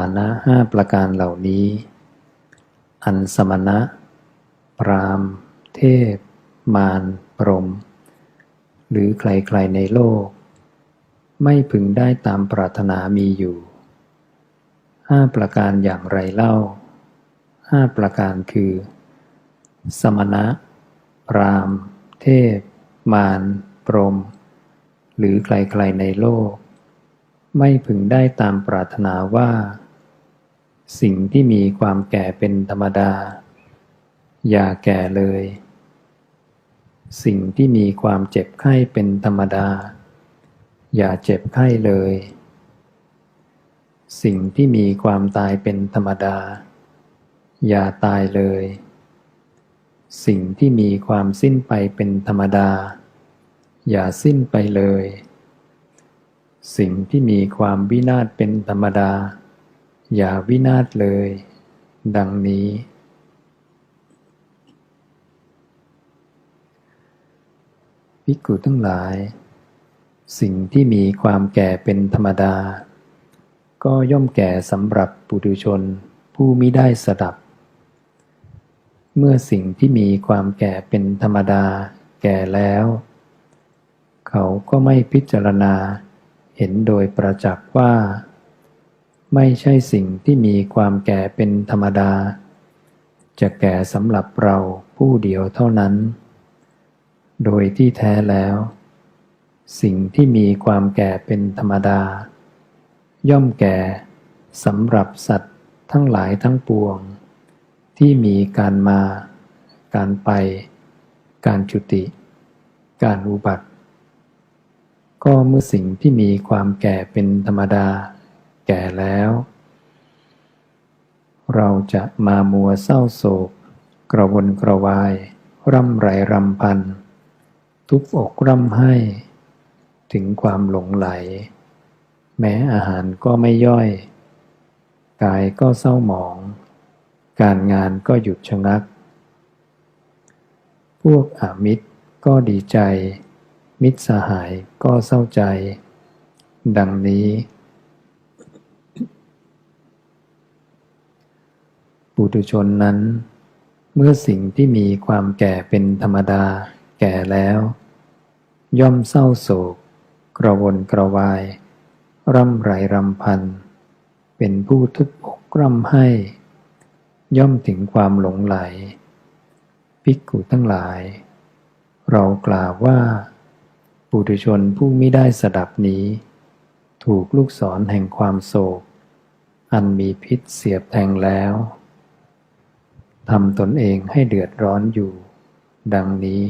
ฐานะห้าประการเหล่านี้ อันสมณะพราม เทพ มารพรม หรือใครๆในโลก ไม่พึงได้ตามปรารถนามีอยู่ห้าประการอย่างไรเล่าห้าประการคือ สมณะพราม เทพ มารพรม หรือใครๆในโลก ไม่พึงได้ตามปรารถนาว่า สิ่งที่มีความแก่เป็นธรรมดา อย่าแก่เลย สิ่งที่มีความเจ็บไข้เป็นธรรมดา อย่าเจ็บไข้เลย สิ่งที่มีความตายเป็นธรรมดา อย่าตายเลย สิ่งที่มีความสิ้นไปเป็นธรรมดา อย่าสิ้นไปเลย สิ่งที่มีความวินาศเป็นธรรมดา อย่าวินาศเลย ดังนี้ภิกขุทั้งหลาย สิ่งที่มีความแก่เป็นธรรมดา ก็ย่อมแก่สำหรับปุถุชนผู้มิได้สดับ เมื่อสิ่งที่มีความแก่เป็นธรรมดาแก่แล้ว เขาก็ไม่พิจารณาเห็นโดยประจักษ์ว่า ไม่ใช่สิ่งที่มีความแก่เป็นธรรมดา จะแก่สำหรับเราผู้เดียวเท่านั้น โดยที่แท้แล้ว สิ่งที่มีความแก่เป็นธรรมดา ย่อมแก่สำหรับสัตว์ทั้งหลายทั้งปวง ที่มีการมา การไป การจุติ การอุบัติ ก็เมื่อสิ่งที่มีความแก่เป็นธรรมดา แก่แล้ว เราจะมามัวเศร้าโศก กระวนกระวาย ร่ำไรรำพัน ทุบอกร่ำไห้ ถึงความหลงไหล แม้อาหารก็ไม่ย่อย กายก็เศร้าหมอง การงานก็หยุดชะงัก พวกอามิตรก็ดีใจ มิตรสหายก็เศร้าใจ ดังนี้ ปุถุชนนั้น เมื่อสิ่งที่มีความแก่เป็นธรรมดา แก่แล้ว ย่อมเศร้าโศก กระวนกระวาย ร่ำไรรำพัน เป็นผู้ทุบอกร่ำไห้ ย่อมถึงความหลงไหล ภิกขุทั้งหลาย เรากล่าวว่า ปุถุชนผู้ไม่ได้สดับนี้ ถูกลูกศรแห่งความโศก อันมีพิษเสียบแทงแล้ว ทำตนเองให้เดือดร้อนอยู่ ดังนี้